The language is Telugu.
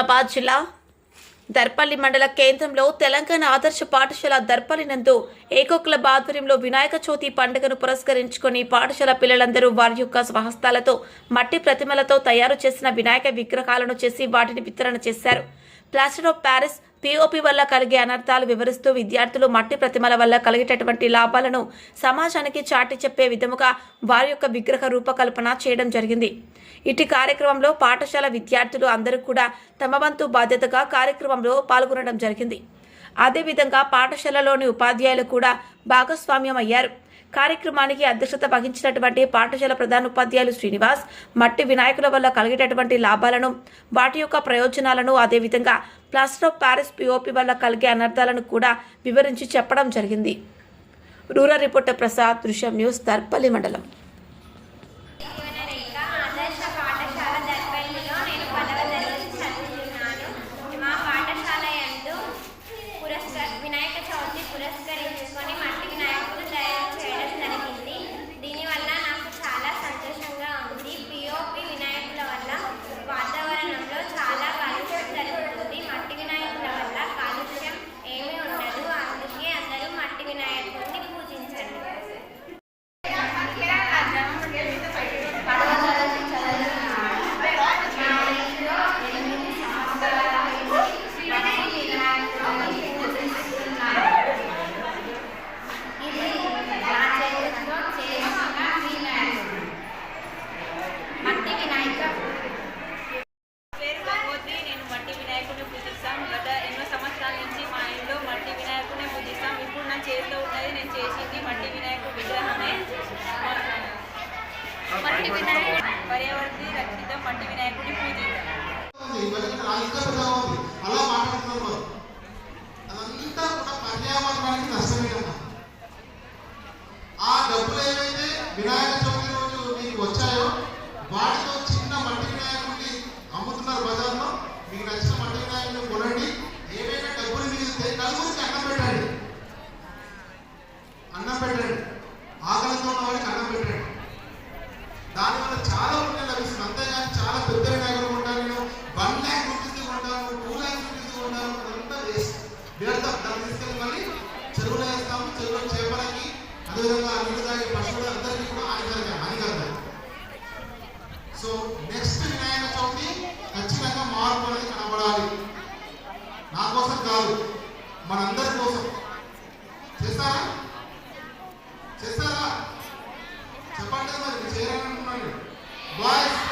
నిజామాబాద్ జిల్లా దర్పల్లి మండల కేంద్రంలో తెలంగాణ ఆదర్శ పాఠశాల దర్పల్లి నందు ఏకో క్లబ్ ఆధ్వర్యంలో వినాయక చవితి పండుగను పురస్కరించుకొని పాఠశాల పిల్లలందరూ వారి యొక్క స్వహస్తాలతో మట్టి ప్రతిమలతో తయారు చేసిన వినాయక విగ్రహాలను చేసి వాటిని వితరణ చేశారు. ప్లాస్టర్ ఆఫ్ ప్యారిస్ పిఓపి వల్ల కలిగే అనర్థాలు వివరిస్తూ విద్యార్థులు మట్టి ప్రతిమల వల్ల కలిగేటటువంటి లాభాలను సమాజానికి చాటి చెప్పే విధముగా వారి యొక్క విగ్రహ రూపకల్పన చేయడం జరిగింది. ఇటు కార్యక్రమంలో పాఠశాల విద్యార్థులు అందరూ కూడా తమ వంతు బాధ్యతగా కార్యక్రమంలో పాల్గొనడం జరిగింది. అదేవిధంగా పాఠశాలలోని ఉపాధ్యాయులు కూడా భాగస్వామ్యం అయ్యారు కార్యక్రమానికి అధ్యక్షత వహించినటువంటి పాఠశాల ప్రధానోపాధ్యాయులు శ్రీనివాస్ మట్టి వినాయకుల వల్ల కలిగేటటువంటి లాభాలను వాటి యొక్క ప్రయోజనాలను అదేవిధంగా ప్లాస్టర్ ఆఫ్ ప్యారిస్ పిఓపి వల్ల కలిగే అనర్థాలను కూడా వివరించి చెప్పడం జరిగింది. రూరల్ రిపోర్టర్ ప్రసాద్ దృశ్యం న్యూస్ దర్పల్లి మండలం జీవనరేఖ ఆదర్శ పాఠశాల దర్పల్లిలో నేను పదవ తరగతి చదువుతున్నాను మా పాఠశాల యందు పురస్కర వినాయక చవితి పురస్కరించుకొని మట్టి వినాయకులు తయారు చేయడం జరిగింది దీనివల్ల నాకు చాలా సంతోషంగా ఉంది పిఓపి వినాయకుల వల్ల వాతావరణంలో చాలా కాలుష్యం జరుగుతుంది మట్టి వినాయకుల వల్ల కాలుష్యం ఏమీ ఉండదు అందుకే అందరూ మట్టి వినాయకుడిని పూజించండి మట్టి వినాయక పేరు గంగోత్రి నేను మట్టి వినాయకుడిని పూజిస్తాం గత ఎన్నో సంవత్సరాల నుంచి మా ఇంట్లో మట్టి వినాయకుడిని పూజిస్తాం ఇప్పుడు నా చేతిలో ఉన్నది నేను చేసింది మట్టి వినాయకుడు విగ్రహమే మట్టి వినాయకుడు పర్యావరణి రక్షిత మట్టి వినాయకుడిని పూజిద్దాం. వేస్తాము చెరువులో చేపలకి అదేవిధంగా నీళ్ళు తాగే పశువులు అందరికీ కూడా హానికరంగా హానికరంగా. సో నెక్స్ట్ వినాయక చవితి ఖచ్చితంగా మార్పు అనేది కనబడాలి. నా కోసం కాదు మనందరి కోసం. చేస్తారా? చేస్తారా? చెప్పండి మరి చేయాలనుకున్నాను బాయ్స్